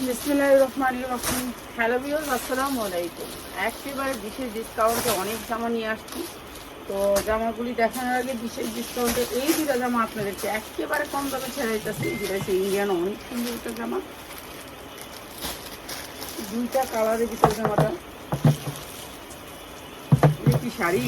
বিসমিল্লাহ রহমান রহিম hello views আসসালামু আলাইকুম। একেবারে বিশেষ ডিসকাউন্টে অনেক জামা নিয়ে আসছি। তো জামাগুলি দেখানোর আগে বিশেষ ডিসকাউন্টে এই দুটা জামা আপনাদেরকে একেবারে কম দামে ছেড়ে দিতেছি। যেটা হচ্ছে ইন্ডিয়ান অনেক সুন্দর একটা জামা। দুইটা কালারের ভিতরে জামাটা। কি শাড়ি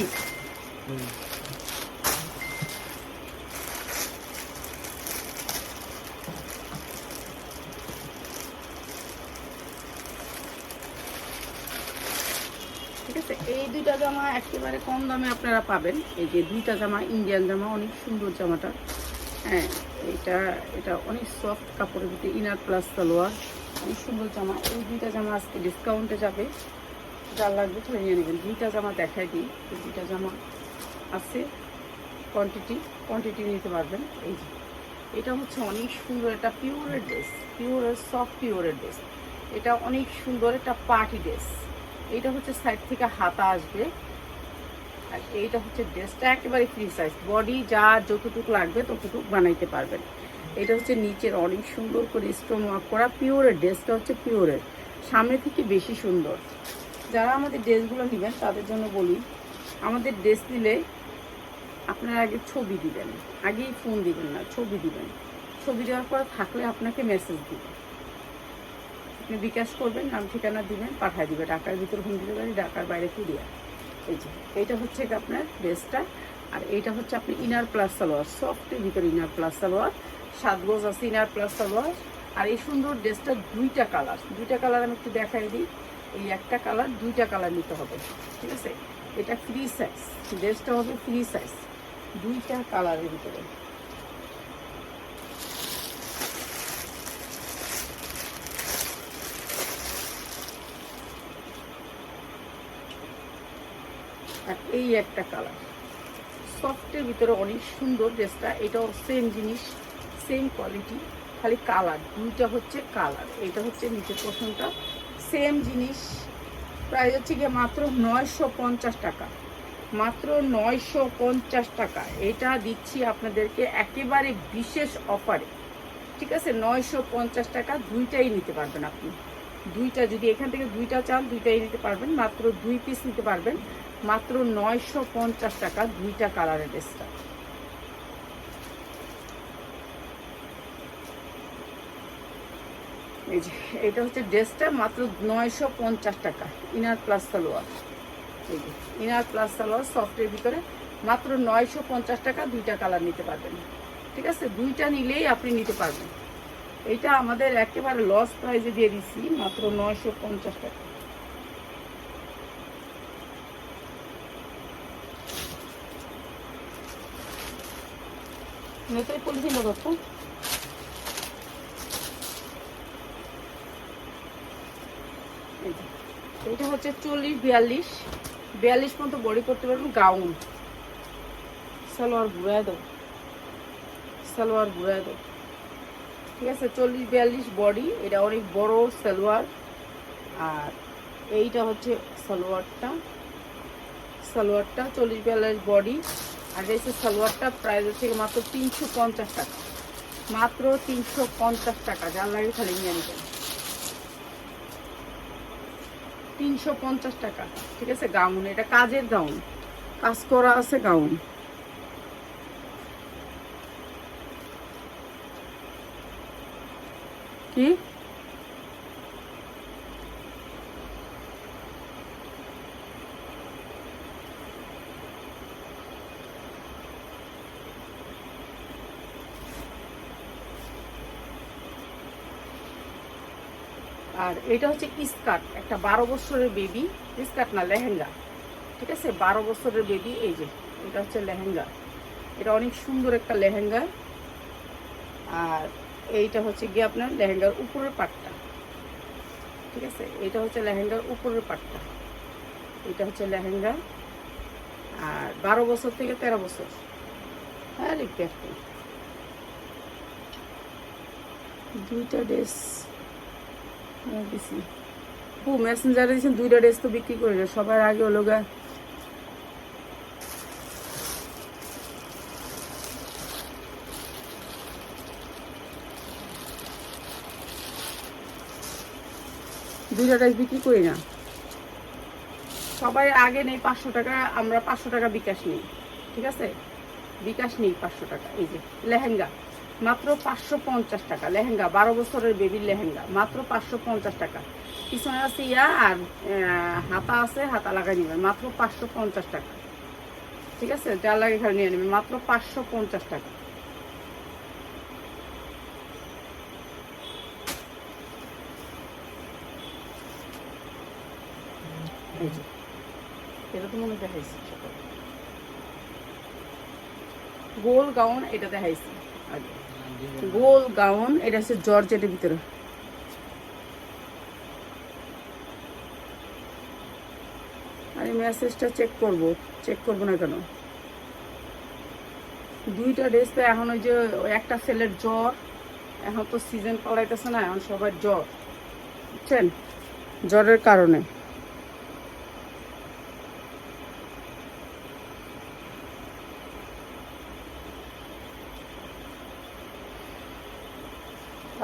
ঠিক আছে এই দুইটা জামা একেবারে কম দামে আপনারা পাবেন। এই যে দুইটা জামা ইন্ডিয়ান জামা, অনেক সুন্দর জামাটা। হ্যাঁ এটা এটা অনেক সফট কাপড়ের ভিতরে ইনার প্লাস সালোয়ার, অনেক সুন্দর জামা। এই দুইটা জামা আজকে ডিসকাউন্টে যাবে। যার লাগবে ধরে নিয়ে নেবেন। দুইটা জামা দেখাই দিই। দুইটা জামা আছে। কোয়ান্টিটি কোয়ান্টিটি নিতে পারবেন। এই যে, এটা হচ্ছে অনেক সুন্দর একটা পিওরের ড্রেস পিওরের সফট পিওরের ড্রেস এটা অনেক সুন্দর একটা পার্টি ড্রেস এটা হচ্ছে সাইড থেকে হাতা আসবে। আর এইটা হচ্ছে ড্রেসটা একেবারে ফ্রি সাইজ বডি যা যতটুকু লাগবে ততটুকু বানাইতে পারবেন। এটা হচ্ছে নিচের অনেক সুন্দর করে স্টোন ওয়ার্ক করা। পিওরের ড্রেসটা হচ্ছে পিওরের সামনে থেকে বেশি সুন্দর। যারা আমাদের ড্রেসগুলো নেবেন, তাদের জন্য বলি, আমাদের ড্রেস নিলে আপনারা আগে ছবি দিবেন। আগেই ফোন দিবেন না, ছবি দিবেন। ছবি দেওয়ার পর থাকলে আপনাকে মেসেজ দিবেন আপনি বিকাশ করবেন, নাম ঠিকানা দিবেন, পাঠিয়ে দিবে ঢাকার ভিতর হোম ডেলিভারি ঢাকার বাইরে কুরিয়ার। এই যে, এইটা হচ্ছে আপনার ড্রেসটা আর এইটা হচ্ছে আপনি ইনার প্লাস সালোয়ার সফটের ভিতরে ইনার প্লাস সালোয়ার, সাত গোজ আছে ইনার প্লাস সালোয়ার, আর এই সুন্দর ড্রেসটা দুইটা কালার দুইটা কালার আমি একটু দেখাই দিই, এই একটা কালার দুইটা কালার নিতে হবে, ঠিক আছে? এটা ফ্রি সাইজ ড্রেসটা হবে ফ্রি সাইজ দুইটা কালারের ভিতরে। এই একটা কালার। সফটের ভিতরে অনেক সুন্দর ড্রেসটা, এটাও সেম জিনিস সেম কোয়ালিটি খালি কালার দুইটা হচ্ছে কালার এটা হচ্ছে নিচের পোর্শনটা সেম জিনিস প্রাইস হচ্ছে গিয়ে মাত্র নয়শো পঞ্চাশ টাকা। মাত্র নয়শো পঞ্চাশ টাকা। এটা দিচ্ছি আপনাদেরকে একেবারে বিশেষ অফারে ঠিক আছে? নয়শো পঞ্চাশ টাকা, দুইটাই নিতে পারবেন আপনি। দুইটা যদি এখান থেকে দুইটা চান, দুইটাই নিতে পারবেন। মাত্র দুই পিস নিতে পারবেন। মাত্র নয়শো পঞ্চাশ টাকা দুইটা কালারের ড্রেসটা এই যে, এটা হচ্ছে ড্রেসটা মাত্র নয়শো পঞ্চাশ টাকা, inner plus salwar. Inner plus salwar সফটের ভিতরে মাত্র নয়শো পঞ্চাশ টাকা দুইটা কালার নিতে পারবেন। ঠিক আছে? দুইটা নিলেই আপনি নিতে পারবেন। এটা আমাদের একেবারে লস প্রাইজে দিয়ে দিচ্ছি, মাত্র নয়শো পঞ্চাশ টাকা। নতুন পলিথিন যে, এটা হচ্ছে চল্লিশ বিয়াল্লিশ। বিয়াল্লিশ পর্যন্ত বডি করতে পারবেন গাউন। সালোয়ার ঘুরায় দাও সালোয়ার ঘুরায় দাও ঠিক আছে চল্লিশ বিয়াল্লিশ বডি এটা অনেক বড় সালোয়ার। আর এইটা হচ্ছে সালোয়ারটা। সালোয়ারটা চল্লিশ বিয়াল্লিশ বডি। আর এই সালোয়ারটা প্রাইস হচ্ছে মাত্র তিনশো পঞ্চাশ টাকা। মাত্র তিনশো পঞ্চাশ টাকা, যার লাগে খালি নিয়ে নেবেন তিনশো পঞ্চাশ টাকা, ঠিক আছে? গাউন, এটা কাজের গাউন। কাজ করা আছে গাউন। কি? আর এটা হচ্ছে স্কার্ট একটা বারো বছরের বেবি স্কার্ট না লেহেঙ্গা। ঠিক আছে? বারো বছরের বেবি এই যে, এটা হচ্ছে লেহেঙ্গা। এটা অনেক সুন্দর একটা লেহেঙ্গা। আর এইটা হচ্ছে গিয়ে আপনার লেহেঙ্গার উপরের পাটটা। ঠিক আছে? এটা হচ্ছে লেহেঙ্গার উপরের পাটটা। এটা হচ্ছে লেহেঙ্গা। আর বারো বছর থেকে তেরো বছর। হ্যাঁ দেখতে দুইটা ড্রেস দিছি। ও মেসেঞ্জারে দিয়েছেন দুইটা ড্রেস তো বিক্রি করে। সবার আগে হলো গা দুইটা ড্রেস বিক্রি করি না। সবাই আগে নেই পাঁচশো টাকা, আমরা পাঁচশো টাকা বিকাশ নিই। ঠিক আছে? বিকাশ নেই পাঁচশো টাকা, এই যে লেহেঙ্গা। মাত্র পাঁচশো পঞ্চাশ টাকা লেহেঙ্গা, বারো বছরের বেবির লেহেঙ্গা, মাত্র পাঁচশো পঞ্চাশ টাকা। পিছনে আছে ইয়া আর হাতা আছে, হাতা লাগাই নেবেন, মাত্র পাঁচশো পঞ্চাশ টাকা। ঠিক আছে? যার লাগে এখানে নিয়ে নেবেন, মাত্র পাঁচশো পঞ্চাশ টাকা। তো মনে দেখাইছি। গোল গাউন এটা দেখাইছি। আগে। গোল গাউন, এটা হচ্ছে জর্জেটের ভিতরে। আমি মেসেজটা চেক করব চেক করব না কেন? দুইটা ড্রেস তো এখন ওই যে একটা ছেলের জ্বর, এখন তো সিজন পালাইতেছে না, এখন সবার জ্বর। বুঝছেন? জ্বরের কারণে।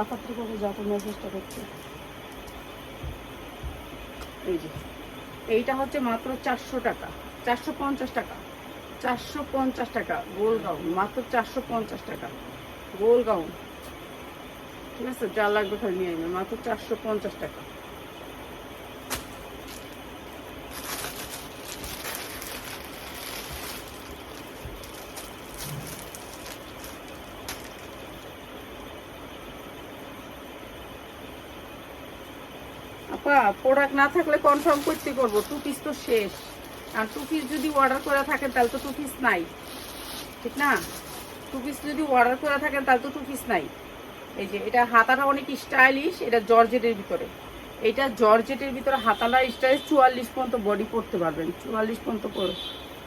তাড়াতাড়ি করে যা তো মেসেজটা করছে। এই যে, এইটা হচ্ছে মাত্র চারশো টাকা, চারশো পঞ্চাশ টাকা, চারশো পঞ্চাশ টাকা গোল গাউন মাত্র চারশো পঞ্চাশ টাকা গোল গাউন ঠিক আছে? যা লাগবে খালি নিয়ে নেবে মাত্র চারশো পঞ্চাশ টাকা। প্রোডাক্ট না থাকলে কনফার্ম করতে করব টু পিস তো শেষ। আর টু পিস যদি অর্ডার করে থাকেন, তাহলে তো টু পিস নাই। ঠিক না? টু পিস যদি অর্ডার করে থাকেন, তাহলে তো টু পিস নাই। এই যে, এটা হাতাটা অনেক স্টাইলিশ এটা জর্জেটের ভিতরে। এটা জর্জেটের ভিতরে হাতাটা স্টাইলিশ চুয়াল্লিশ পর্যন্ত বডি পড়তে পারবেন। চুয়াল্লিশ পর্যন্ত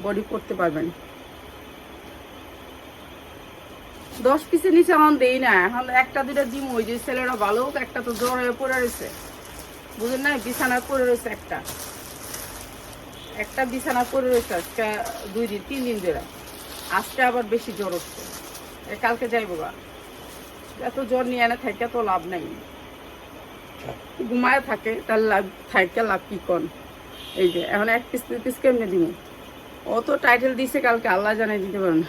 বডি পড়তে পারবেন। দশ পিসের নিচে এখন দেই না। এখন একটা দুটা দিম। ওই যে ছেলেরা ভালো একটা তো জ্বর হয়ে পড়ে রয়েছে। বুঝলেন না বিছানা পড়ে রয়েছে একটা। একটা বিছানা পড়ে রয়েছে আজকে দুই দিন, তিন দিন ধরে। আজকে আবার বেশি জ্বর হচ্ছে। কালকে যাইবো গা। এত জ্বর নিয়ে এনে থাকে তো লাভ নাই। ঘুমায় থাকে, তার লাভ থাকে লাভ কি কন? এই যে, এখন এক পিস পিস কেমনে দিব অত টাইটেল দিছে কালকে, আল্লাহ জানাই দিতে পারেন।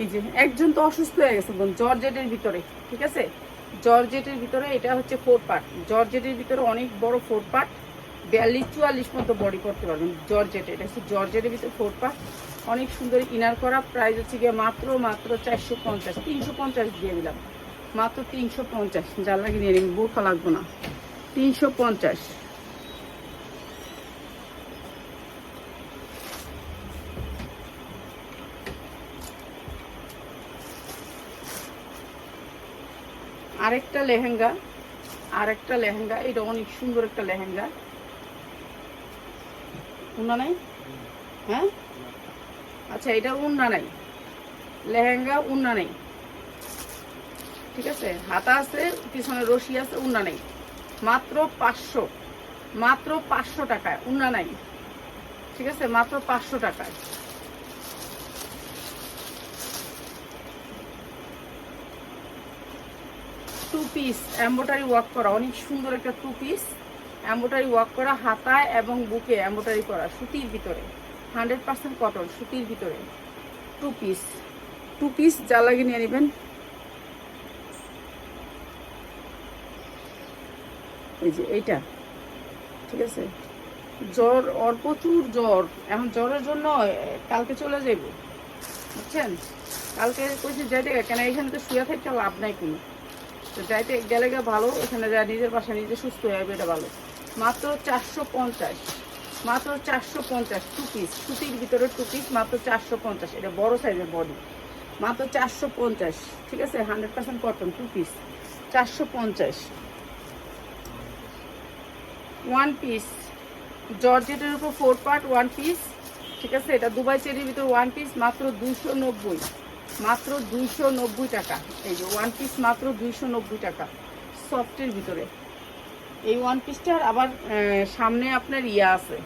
এই যে, একজন তো অসুস্থ হয়ে গেছে জর্জেটের ভিতরে, ঠিক আছে? জর্জেটের ভিতরে এটা হচ্ছে ফোর পার্ট জর্জেটের ভিতরে অনেক বড় ফোর পার্ট বিয়াল্লিশ, চুয়াল্লিশ মতো বডি করতে পারবেন জর্জেট, এটা হচ্ছে জর্জেটের ভিতরে ফোর পার্ট অনেক সুন্দর ইনার করা প্রাইস হচ্ছে গিয়ে মাত্র মাত্র চারশো পঞ্চাশ, তিনশো পঞ্চাশ দিয়ে দিলাম। মাত্র তিনশো পঞ্চাশ, যার লাগে নিয়ে নেবেন বোরখা লাগবে না। তিনশো পঞ্চাশ। আরেকটা লেহেঙ্গা আরেকটা লেহেঙ্গা, এটা অনেক সুন্দর একটা লেহেঙ্গা। উন্না নাই? হ্যাঁ? আচ্ছা এটা উন্না নাই। লেহেঙ্গা উন্না নেই। ঠিক আছে? হাতা আছে, পিছনে রশি আছে উন্না নেই। মাত্র পাঁচশো মাত্র পাঁচশো টাকায় উন্না নাই। ঠিক আছে? মাত্র পাঁচশো টাকায়। টু পিস এম্বোটারি ওয়ার্ক করা, অনেক সুন্দর একটা টু পিস এম্বোটারি ওয়ার্ক করা, হাতায় এবং বুকে এম্বোটারি করা, সুতির ভিতরে হান্ড্রেড পার্সেন্ট কটন সুতির ভিতরে টু পিস টু পিস যা লাগে নিয়ে নেবেন। এই যে এইটা, ঠিক আছে? জ্বর, ওর প্রচুর জ্বর, এখন জ্বরের জন্য কালকে চলে যাইব, বুঝছেন? কালকে কইছি যাইতে কেন এখানে তো শুয়ে থাকতে লাভ নাই কোনো। তো যাইতে গেলে গিয়ে ভালো, এখানে যা নিজের বাসা নিজে সুস্থ হয়ে যাবে, এটা ভালো। মাত্র চারশো পঞ্চাশ, মাত্র চারশো পঞ্চাশ টু পিস সুতির ভিতরে টু পিস মাত্র চারশো পঞ্চাশ, এটা বড় সাইজের বডি মাত্র চারশো পঞ্চাশ, ঠিক আছে? Hundred percent cotton two piece চারশো পঞ্চাশ। ওয়ান পিস জর্জেটের উপর ফোর পার্ট ওয়ান পিস ঠিক আছে? এটা দুবাই চেরির ভিতর ওয়ান পিস মাত্র দুইশো নব্বই। মাত্র দুইশো নব্বই টাকা। এই যে ওয়ান পিস মাত্র দুইশো নব্বই টাকা। সফটের ভিতরে। এই ওয়ান পিসটার আবার সামনে আপনার ইয়া আছে।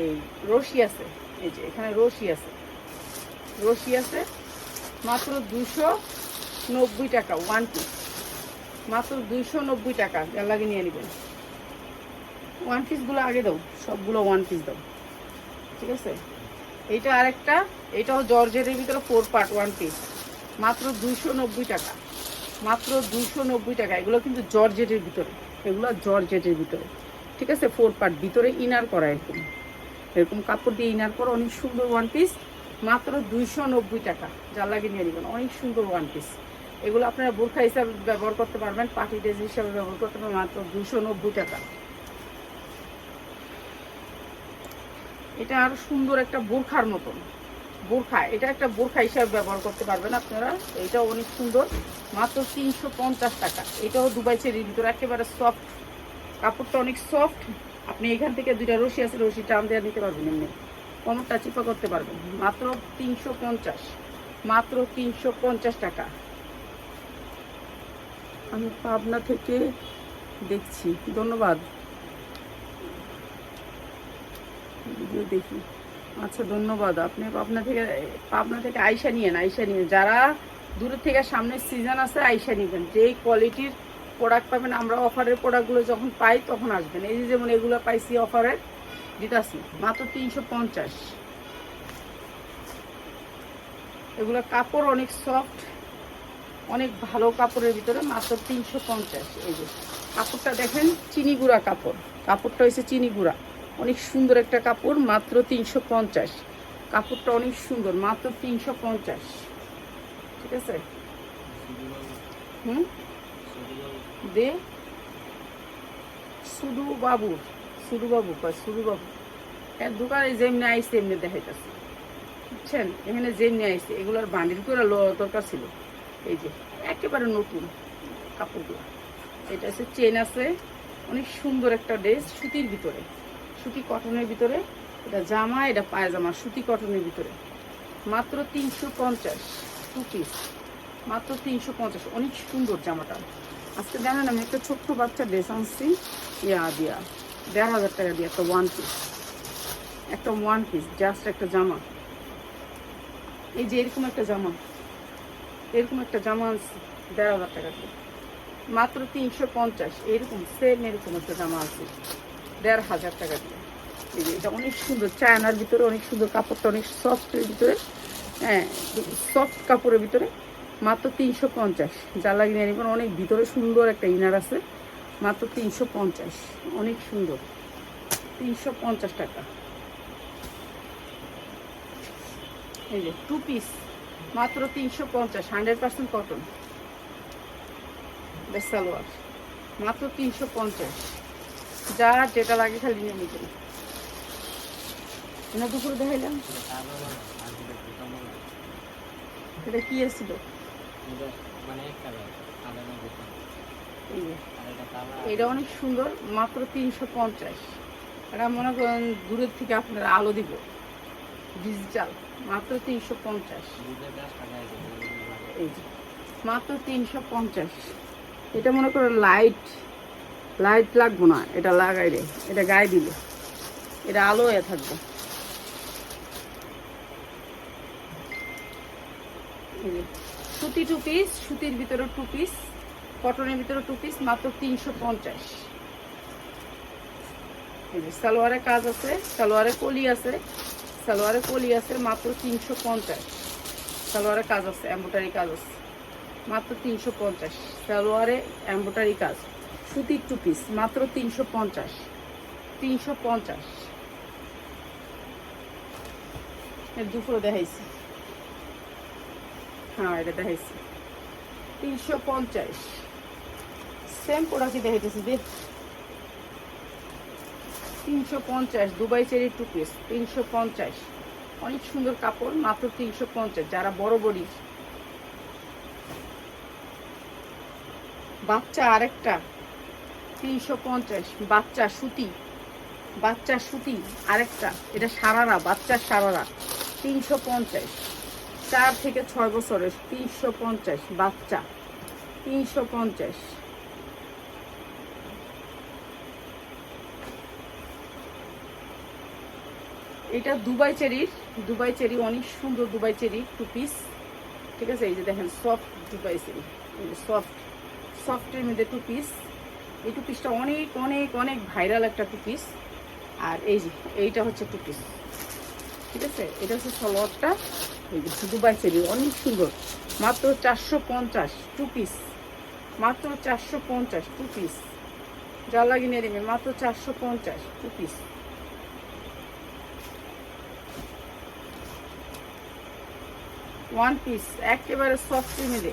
এই রশি আছে। এই যে এখানে রশি আছে। রশি আছে মাত্র দুশো নব্বই টাকা ওয়ান পিস মাত্র দুইশো নব্বই টাকা। যা লাগে নিয়ে নেবেন। ওয়ান পিসগুলো আগে দাও। সবগুলো ওয়ান পিস দাও। ঠিক আছে? এইটা আরেকটা, এটাও জর্জেটের ভিতরে ফোর পার্ট ওয়ান পিস মাত্র দুইশো নব্বই টাকা। মাত্র দুইশো নব্বই টাকা। এগুলো কিন্তু জর্জেটের ভিতরে। এগুলো জর্জেটের ভিতরে। ঠিক আছে? ফোর পার্ট ভিতরে ইনার করা এরকম। এরকম কাপড় দিয়ে ইনার করা অনেক সুন্দর ওয়ান পিস মাত্র দুইশো নব্বই টাকা। যা লাগে নিয়ে নেবেন। অনেক সুন্দর ওয়ান পিস এগুলো আপনারা বোরখা হিসাবে ব্যবহার করতে পারবেন পার্টি ড্রেস হিসাবে ব্যবহার করতে পারবেন। মাত্র দুশো নব্বই টাকা। এটা আরও সুন্দর একটা বোরখার মতন। বোরখা, এটা একটা বোরখা হিসাবে ব্যবহার করতে পারবেন আপনারা। এটাও অনেক সুন্দর। মাত্র তিনশো পঞ্চাশ টাকা। এটাও দুবাই চেরির ভিতরে, একেবারে সফট কাপড়টা অনেক সফট আপনি এখান থেকে দুইটা রশি আছে, রশি টান দেওয়া নিতে পারবেন এমনি। কমরটা চিপা করতে পারবেন। মাত্র তিনশো পঞ্চাশ। মাত্র তিনশো পঞ্চাশ টাকা। আমি পাবনা থেকে দেখছি। ধন্যবাদ। ভিডিও দেখি। আচ্ছা ধন্যবাদ। আপনি পাবনা থেকে পাবনা থেকে আইসা নিয়েন আইসা নিয়েন। যারা দূরের থেকে সামনের সিজন আছে আইসা নিবেন। যেই কোয়ালিটির প্রোডাক্ট পাবেন, আমরা অফারের প্রোডাক্টগুলো যখন পাই, তখন আসবেন। এই যে যেমন এগুলো পাইছি অফারের দিতাছি মাত্র তিনশো পঞ্চাশ। এগুলো কাপড় অনেক সফট অনেক ভালো কাপড়ের ভিতরে মাত্র তিনশো পঞ্চাশ। এই যে, কাপড়টা দেখেন চিনি গুঁড়া কাপড়। কাপড়টা হয়েছে চিনি গুঁড়া অনেক সুন্দর একটা কাপড়, মাত্র তিনশো পঞ্চাশ। কাপড়টা অনেক সুন্দর, মাত্র তিনশো পঞ্চাশ। ঠিক আছে? হুম? দে। সুডু বাবু সুডু বাবু কয় সুডু বাবু এর দোকানে যেমনি আইসে এমনি দেখাইতেছে। বুঝছেন? এখানে যেমনি আইসে এগুলোর বান্ডিল করে লো- দরকার ছিল। এই যে, একেবারে নতুন কাপড়গুলো। এটা হচ্ছে চেন আছে, অনেক সুন্দর একটা ড্রেস সুতির ভিতরে। সুতি কটনের ভিতরে, এটা জামা, এটা পায়জামা, সুতি কটনের ভিতরে। মাত্র তিনশো পঞ্চাশ টু পিস মাত্র তিনশো পঞ্চাশ, অনেক সুন্দর জামাটা। আজকে জানেন আমি একটা ছোট্ট বাচ্চা ড্রেস আনছি, ইয়া দিয়া, দেড় হাজার টাকা দিয়ে একটা ওয়ান পিস একটা ওয়ান পিস জাস্ট একটা জামা। এই যে এরকম একটা জামা, এরকম একটা জামা আনছি, দেড় হাজার টাকা দিয়ে। মাত্র তিনশো পঞ্চাশ, এরকম সেম এরকম একটা জামা আছে দেড় হাজার টাকা দিয়ে। যে, এটা অনেক সুন্দর চায়নার ভিতরে, অনেক সুন্দর কাপড়টা, অনেক সফটের ভিতরে। হ্যাঁ সফট কাপড়ের ভিতরে মাত্র তিনশো পঞ্চাশ। যা লাগিয়ে নেবেন অনেক ভিতরে সুন্দর একটা ইনার আছে। মাত্র তিনশো পঞ্চাশ, অনেক সুন্দর। তিনশো পঞ্চাশ টাকা। এই যে টু পিস মাত্র তিনশো পঞ্চাশ, হান্ড্রেড পার্সেন্ট কটন সালোয়ার। মাত্র তিনশো পঞ্চাশ। যা যেটা লাগে খালি নিয়ে নিতেন না, দুপুরে দেখাইলাম। এটা কি এসেছিল? এটা অনেক সুন্দর, মাত্র তিনশো পঞ্চাশ। এটা মনে করেন দূরের থেকে আপনারা আলো দিব। ডিজিটাল, মাত্র তিনশো পঞ্চাশ। এই মাত্র তিনশো পঞ্চাশ। এটা মনে করো লাইট লাইট লাগবো না, এটা লাগাই রে এটা গায়ে দিলে। এটা আলো হয়ে থাকবে। এই সুতি টু পিস সুতির ভিতরে টু পিস কটনের ভিতরে টু পিস মাত্র তিনশো পঞ্চাশ। সালোয়ারের কাজ আছে সালোয়ারে কলি আছে সালোয়ারে কলি আছে, মাত্র তিনশো পঞ্চাশ। সালোয়ারে কাজ আছে এম্বোটারি কাজ আছে, মাত্র তিনশো পঞ্চাশ। সালোয়ারে এম্বোটারি কাজ, সুতির টু পিস মাত্র তিনশো পঞ্চাশ। তিনশো পঞ্চাশ। দুপুরে দেখাইছি। হ্যাঁ এটা দেখাইছি। তিনশো পঞ্চাশ। সেম দেখ তিনশো পঞ্চাশ দুবাই চেরি তিনশো পঞ্চাশ। অনেক সুন্দর কাপড়, মাত্র তিনশো পঞ্চাশ। যারা বড় বড়ি, বাচ্চা আরেকটা, তিনশো পঞ্চাশ। বাচ্চা সুতি বাচ্চা সুতি আরেকটা, এটা সারারা, বাচ্চার সারারা, তিনশো পঞ্চাশ। চার থেকে ছয় বছরের তিনশো পঞ্চাশ বাচ্চা। তিনশো পঞ্চাশ। এটা দুবাই চেরির দুবাই চেরি, অনেক সুন্দর দুবাই চেরি টু পিস ঠিক আছে, এই যে দেখেন সফট দুবাই চেরি। সফট সফটের মধ্যে টু পিস এই টু পিসটা অনেক অনেক অনেক ভাইরাল একটা টু পিস আর এই যে, এইটা হচ্ছে টু পিস ঠিক আছে, এটা হচ্ছে সলোয়ারটা দুবাই চেরি অনেক সুন্দর। মাত্র চারশো পঞ্চাশ টু পিস মাত্র চারশো পঞ্চাশ টু পিস লাগিয়ে নিয়ে মাত্র চারশো পঞ্চাশ টু পিস ওয়ান পিস একেবারে সফট মিলে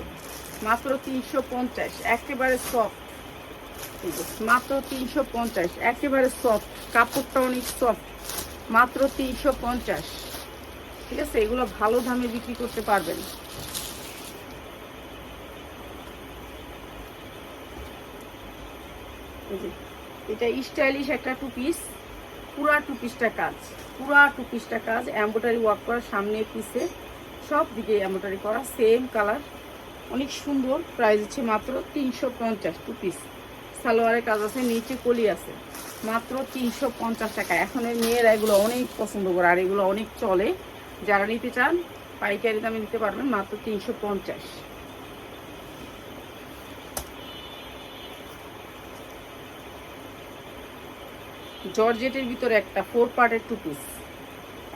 মাত্র তিনশো পঞ্চাশ, একেবারে সফট মাত্র তিনশো পঞ্চাশ, একেবারে সফট কাপড়টা অনেক সফট মাত্র তিনশো পঞ্চাশ। ঠিক আছে, এগুলো ভালো দামে বিক্রি করতে পারবেন। এটা স্টাইলিশ একটা টু পিস পুরা টু পিসটা কাজ, পুরা টু পিসটা কাজ এম্ব্রয়ডারি ওয়ার্ক করা সামনে পিসে সব দিকে এম্ব্রয়ডারি করা সেম কালার অনেক সুন্দর প্রাইস হচ্ছে মাত্র তিনশো পঞ্চাশ টু পিস সালোয়ারের কাজ আছে, নিচে কলি আছে, মাত্র তিনশো পঞ্চাশ টাকা। এখন মেয়েরা এগুলো অনেক পছন্দ করে, আর এগুলো অনেক চলে। যারা নিতে চান, পাইকারি দামে নিতে পারবেন মাত্র তিনশো পঞ্চাশ। জর্জেটের ভিতরে একটা ফোর পার্টের টু পিস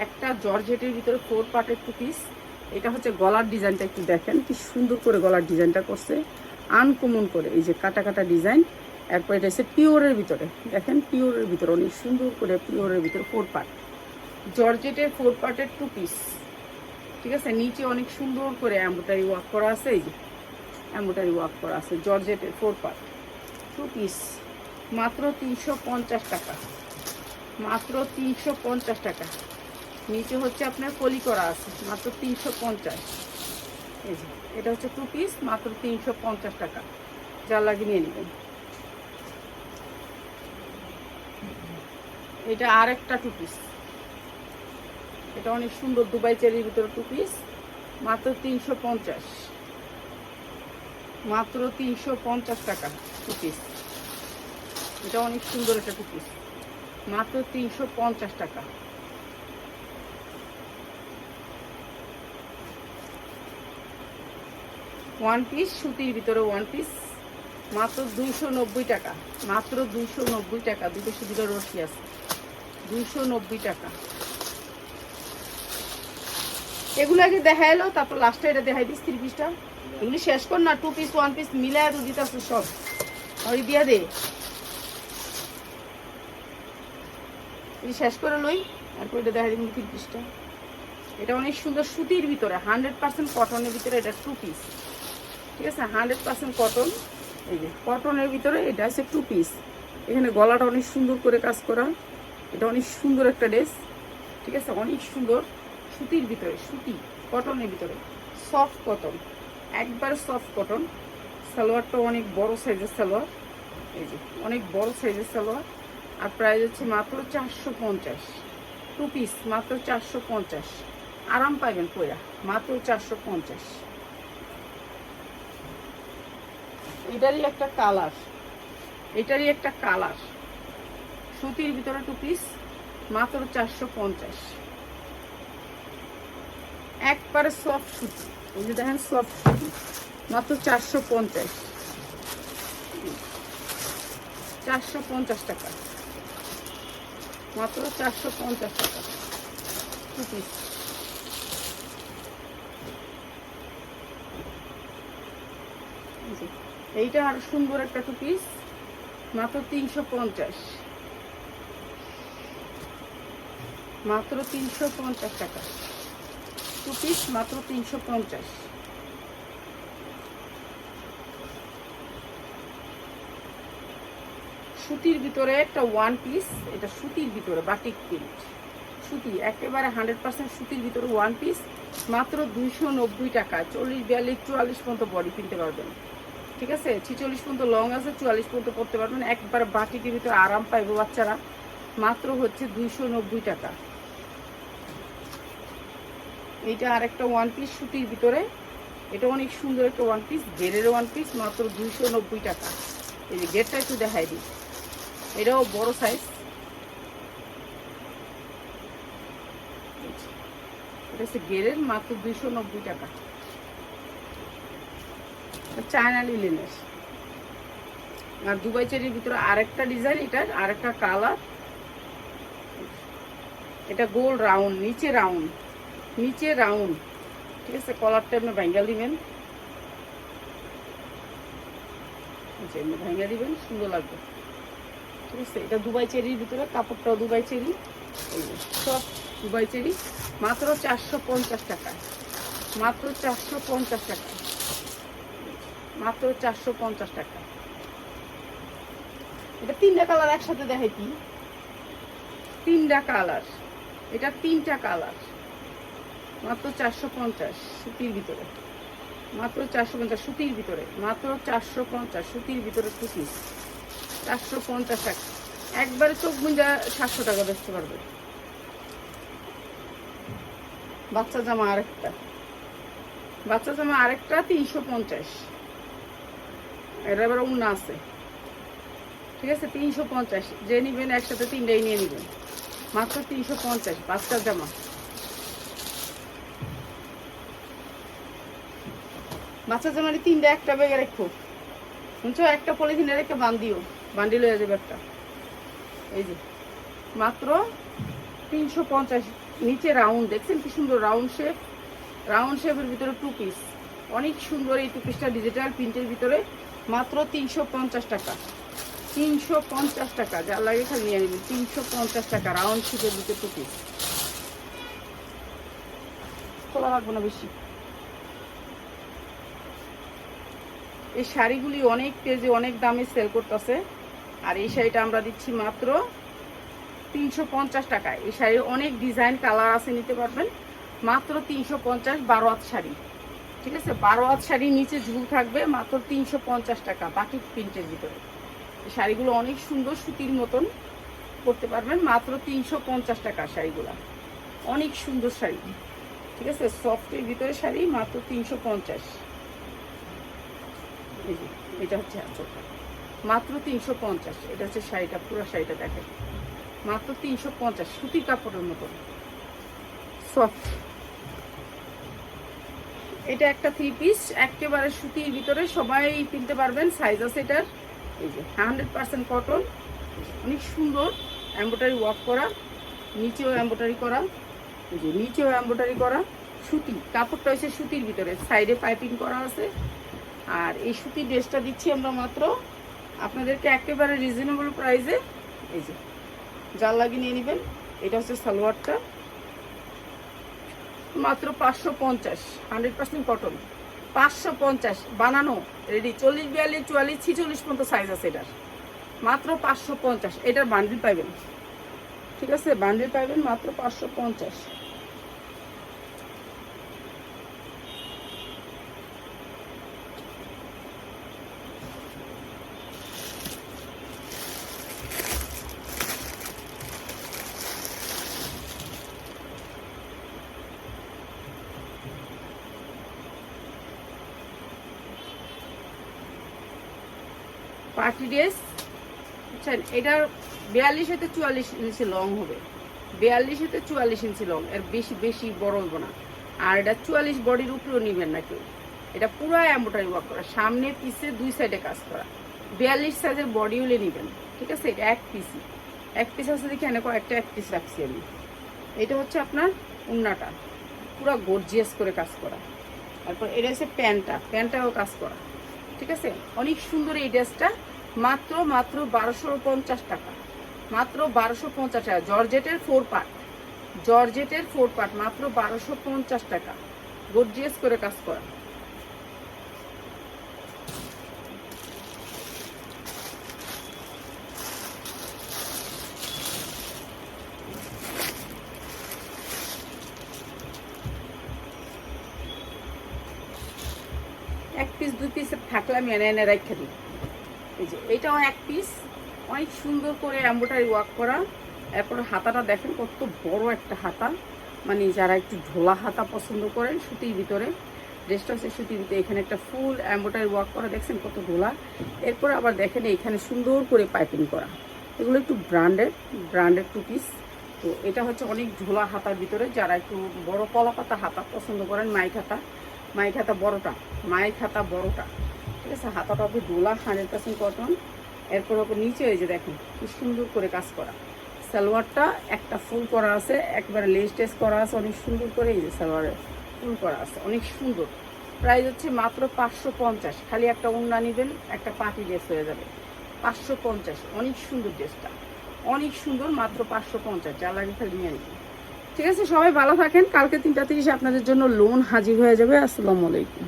একটা জর্জেটের ভিতরে ফোর পার্টের টু পিস এটা হচ্ছে গলার ডিজাইনটা একটু দেখেন, কি সুন্দর করে গলার ডিজাইনটা করছে। আনকমন করে, এই যে কাটা কাটা ডিজাইন। এরপর এটা হচ্ছে পিওরের ভিতরে। দেখেন, পিওরের ভিতরে অনেক সুন্দর করে পিওরের ভিতরে ফোর পার্ট জর্জেটের ফোর পার্টের টু পিস ঠিক আছে? নিচে অনেক সুন্দর করে এম্ব্রয়ডারি ওয়ার্ক করা আছে, এই যে এম্ব্রয়ডারি ওয়ার্ক করা আছে, জর্জেটের ফোর পার্ট টু পিস মাত্র তিনশো পঞ্চাশ টাকা। মাত্র তিনশো পঞ্চাশ টাকা। নিচে হচ্ছে আপনার কলি করা আছে, মাত্র তিনশো পঞ্চাশ। এই যে, এটা হচ্ছে টু পিস মাত্র তিনশো পঞ্চাশ টাকা। যা লাগিয়ে নিয়ে নেবেন। এটা আরেকটা টু পিস এটা অনেক সুন্দর দুবাই চেরির ভিতরে টু পিস মাত্র তিনশো পঞ্চাশ। মাত্র তিনশো পঞ্চাশ টাকা টু পিস এটা অনেক সুন্দর একটা টু পিস মাত্র তিনশো পঞ্চাশ টাকা। ওয়ান পিস সুতির ভিতরে ওয়ান পিস মাত্র দুইশো নব্বই টাকা। মাত্র দুইশো নব্বই টাকা দুটো সুতিটা রশি আছে। দুইশো নব্বই টাকা। এগুলো আগে দেখা এলো তারপর লাস্টে এটা দেখাই দিস থ্রি পিসটা। এগুলি শেষ কর না টু পিস ওয়ান পিস মিলাই তো দিতে আসছে সব। ওই দিয়া দে। শেষ করে লই, তারপর এটা দেখা দিবি থ্রি পিসটা। এটা অনেক সুন্দর সুতির ভিতরে হান্ড্রেড পার্সেন্ট কটনের ভিতরে এটা টু পিস ঠিক আছে? হান্ড্রেড পার্সেন্ট কটন এই যে কটনের ভিতরে এটা আছে টু পিস এখানে গলাটা অনেক সুন্দর করে কাজ করা। এটা অনেক সুন্দর একটা ড্রেস ঠিক আছে? অনেক সুন্দর। সুতির ভিতরে, সুতি কটনের ভিতরে। সফট কটন একবার সফট কটন সালোয়ারটা অনেক বড় সাইজের সালোয়ার। এই যে, অনেক বড় সাইজের সালোয়ার। আর প্রাইস হচ্ছে মাত্র চারশো পঞ্চাশ। টু পিস মাত্র চারশো পঞ্চাশ। আরাম পাইবেন পয়রা মাত্র চারশো পঞ্চাশ। এটারই একটা কালার এটারই একটা কালার সুতির ভিতরে টু পিস মাত্র চারশো পঞ্চাশ। একবারে সফট সুতি। এই যে দেখেন সফট সুতি, মাত্র চারশো পঞ্চাশ। চারশো পঞ্চাশ টাকা। মাত্র চারশো পঞ্চাশ টাকা। পিস এইটা আর সুন্দর একটা টু পিস, মাত্র তিনশো পঞ্চাশ। মাত্র তিনশো পঞ্চাশ টাকা। টু পিস মাত্র তিনশো পঞ্চাশ। সুতির ভিতরে একটা ওয়ান পিস এটা সুতির ভিতরে বাটিক প্রিন্ট সুতি, একেবারে হান্ড্রেড পার্সেন্ট সুতির ভিতরে ওয়ান পিস মাত্র দুইশো নব্বই টাকা, চল্লিশ, বিয়াল্লিশ, চুয়াল্লিশ পর্যন্ত বডি কিনতে পারবেন। ঠিক আছে? ছিচল্লিশ পর্যন্ত লং আছে, চুয়াল্লিশ পর্যন্ত পড়তে পারবেন। একবার বাটিকের ভিতরে আরাম পাইবো বাচ্চারা। মাত্র হচ্ছে দুইশো নব্বই টাকা। এইটা আরেকটা ওয়ান পিস সুতির ভিতরে। এটা অনেক সুন্দর একটা ওয়ান পিস গেরের ওয়ান পিস মাত্র দুইশো নব্বই টাকা। এই যে গেটটা একটু দেখাই দিই। এটাও বড় সাইজ এটা হচ্ছে গেরের, মাত্র দুইশো নব্বই টাকা। চায়না লিলেনের আর দুবাই চেরির ভিতরে আরেকটা ডিজাইন এটার আরেকটা কালার এটা গোল রাউন্ড নিচে রাউন্ড নিচে রাউন্ড ঠিক আছে? কলারটা আপনি ভাঙ্গা দিবেন। এমনি ভাঙ্গা দিবেন, সুন্দর লাগবে। ঠিক আছে? এটা দুবাই চেরির ভিতরে, কাপড়টাও দুবাই চেরি। সব দুবাই চেরি। মাত্র চারশো পঞ্চাশ টাকা। মাত্র চারশো পঞ্চাশ টাকা। মাত্র চারশো পঞ্চাশ টাকা। এটা তিনটা কালার একসাথে দেখাই কি? তিনটা কালার এটা তিনটা কালার মাত্র চারশো পঞ্চাশ সুতির ভিতরে। মাত্র চারশো পঞ্চাশ সুতির ভিতরে। মাত্র চারশো পঞ্চাশ সুতির ভিতরে সুতি। চারশো পঞ্চাশ টাকা একবারে চোখ গুঞ্জা সাতশো টাকা বেচতে পারবে। বাচ্চা জামা আরেকটা। বাচ্চা জামা আরেকটা তিনশো পঞ্চাশ। এটা এবার উন্না আছে। ঠিক আছে? তিনশো পঞ্চাশ। যে নিবেন একসাথে তিনটাই নিয়ে নিবেন। মাত্র তিনশো পঞ্চাশ বাচ্চার জামা। বাচ্চার জামার তিনটা, একটা ব্যাগে রেখো। শুনছো? একটা পলিথিনে রেখে বান্ধিও বান্ডিল লয়ে যাবে একটা। এই যে, মাত্র তিনশো পঞ্চাশ। নিচে রাউন্ড, দেখছেন কি সুন্দর রাউন্ড শেপ? রাউন্ড শেপের ভিতরে টু পিস অনেক সুন্দর এই টু পিসটা ডিজিটাল প্রিন্টের ভিতরে। মাত্র তিনশো পঞ্চাশ টাকা। তিনশো পঞ্চাশ টাকা। যার লাগে খালি নিয়ে নেবেন। তিনশো পঞ্চাশ টাকা রাউন্ড শেপের ভিতরে টু পিস খোলা লাগবে না বেশি। এই শাড়িগুলি অনেক পেজে অনেক দামে সেল করতেছে। আর এই শাড়িটা আমরা দিচ্ছি মাত্র তিনশো পঞ্চাশ টাকা এই শাড়ির অনেক ডিজাইন কালার আছে, নিতে পারবেন। মাত্র তিনশো পঞ্চাশ বারো হাত শাড়ি। ঠিক আছে? বারো হাত শাড়ি নিচে ঝুল থাকবে মাত্র তিনশো পঞ্চাশ টাকা, বাকি প্রিন্টের ভিতরে। এই শাড়িগুলো অনেক সুন্দর সুতির মতন করতে পারবেন, মাত্র তিনশো পঞ্চাশ টাকা শাড়িগুলো। অনেক সুন্দর শাড়ি। ঠিক আছে? সফটের ভিতরে শাড়ি মাত্র তিনশো পঞ্চাশ। এটা হচ্ছে আঁচলটা মাত্র তিনশো পঞ্চাশ, এটা হচ্ছে শাড়িটা, পুরো শাড়িটা দেখেন। মাত্র তিনশো পঞ্চাশ, সুতি কাপড়ের মতো। সফট এটা একটা থ্রি পিস একেবারে সুতির ভিতরে সবাই কিনতে পারবেন সাইজ আছে এটার। এই যে হান্ড্রেড পার্সেন্ট কটন অনেক সুন্দর এম্ব্রয়ডারি ওয়ার্ক করা, নিচেও এম্ব্রয়ডারি করা। এই যে, নিচেও এম্ব্রয়ডারি করা, সুতি, কাপড়টা হচ্ছে সুতির ভিতরে সাইডে পাইপিং করা আছে। আর এই সুতির ড্রেসটা দিচ্ছি আমরা মাত্র আপনাদেরকে একেবারে রিজনেবল প্রাইসে এই যে জাল লাগিয়ে নিয়ে নেবেন, এটা হচ্ছে সালোয়ারটা। মাত্র পাঁচশো পঞ্চাশ হান্ড্রেড পার্সেন্ট কটন পাঁচশো পঞ্চাশ, বানানো রেডি চল্লিশ, বিয়াল্লিশ, চুয়াল্লিশ, ছিচল্লিশ পর্যন্ত সাইজ আছে এটার। মাত্র পাঁচশো পঞ্চাশ, এটার বান্ডিল পাইবেন। ঠিক আছে বান্ডিল পাইবেন মাত্র পাঁচশো পঞ্চাশ পার্টি ড্রেস বুঝছেন এটার বিয়াল্লিশ হতে চুয়াল্লিশ ইঞ্চি লং হবে। বিয়াল্লিশ হতে চুয়াল্লিশ ইঞ্চি লং এর বেশি বেশি বড় হইব না। আর এটা চুয়াল্লিশ বডির উপরেও নিবেন না কেউ। এটা পুরো এম্বোটারি ওয়ার্ক করা, সামনে পিসে দুই সাইডে কাজ করা। বিয়াল্লিশ সাইজের বডি হলে নিবেন, ঠিক আছে? এটা এক পিসই এক পিস আছে দেখি, এনে কয়েকটা এক পিস রাখছি আমি। এটা হচ্ছে আপনার উন্নাটা, পুরো গর্জিয়াস করে কাজ করা। তারপর এটা হচ্ছে প্যান্টটা, প্যান্টটাও কাজ করা, ঠিক আছে? অনেক সুন্দর এই ড্রেসটা মাত্র মাত্র বারোশো পঞ্চাশ টাকা। মাত্র বারোশো পঞ্চাশ টাকা। জর্জেটের ফোর পার্ট জর্জেটের ফোর পার্ট মাত্র বারোশো পঞ্চাশ টাকা। গর্জিয়াস করে কাজ করা। এক পিস দুই পিস থাকলে আমি এনে এনে রেখে দিই। এই যে, এটাও এক পিস অনেক সুন্দর করে এম্বোটারি ওয়ার্ক করা। এরপর হাতাটা দেখেন কত বড় একটা হাতা। মানে যারা একটু ঢোলা হাতা পছন্দ করেন, সুতির ভিতরে। ড্রেসটা হচ্ছে সুতির ভিতরে। এখানে একটা ফুল এম্বোটারি ওয়ার্ক করা। দেখছেন কত ঢোলা। এরপর আবার দেখেন এখানে সুন্দর করে পাইপিং করা। এগুলো একটু ব্র্যান্ডেড ব্র্যান্ডেড টু পিস তো এটা হচ্ছে অনেক ঝোলা হাতার ভিতরে। যারা একটু বড় কলা পাতা হাতা পছন্দ করেন, মাইক হাতা। মাইক হাতা বড়টা, মাইক হাতা বড়টা। ঠিক আছে হাতাটা হবে দোলা হান্ড্রেড পার্সেন্ট কটন এরপর ওপর নিচে এই যে দেখুন, কি সুন্দর করে কাজ করা। সালোয়ারটা একটা ফুল করা আছে, একবারে লেস টেস করা আছে, অনেক সুন্দর করে এই যে সালোয়ারে ফুল করা আছে, অনেক সুন্দর। প্রাইস হচ্ছে মাত্র পাঁচশো পঞ্চাশ, খালি একটা উন্না নেবেন, একটা পার্টি ড্রেস হয়ে যাবে। পাঁচশো পঞ্চাশ, অনেক সুন্দর ড্রেসটা অনেক সুন্দর, মাত্র পাঁচশো পঞ্চাশ, যা লাগে খালি নিয়ে নিবেন। ঠিক আছে, সবাই ভালো থাকেন, কালকে তিনটা তিরিশে আপনাদের জন্য লোন হাজির হয়ে যাবে, আসসালামু আলাইকুম।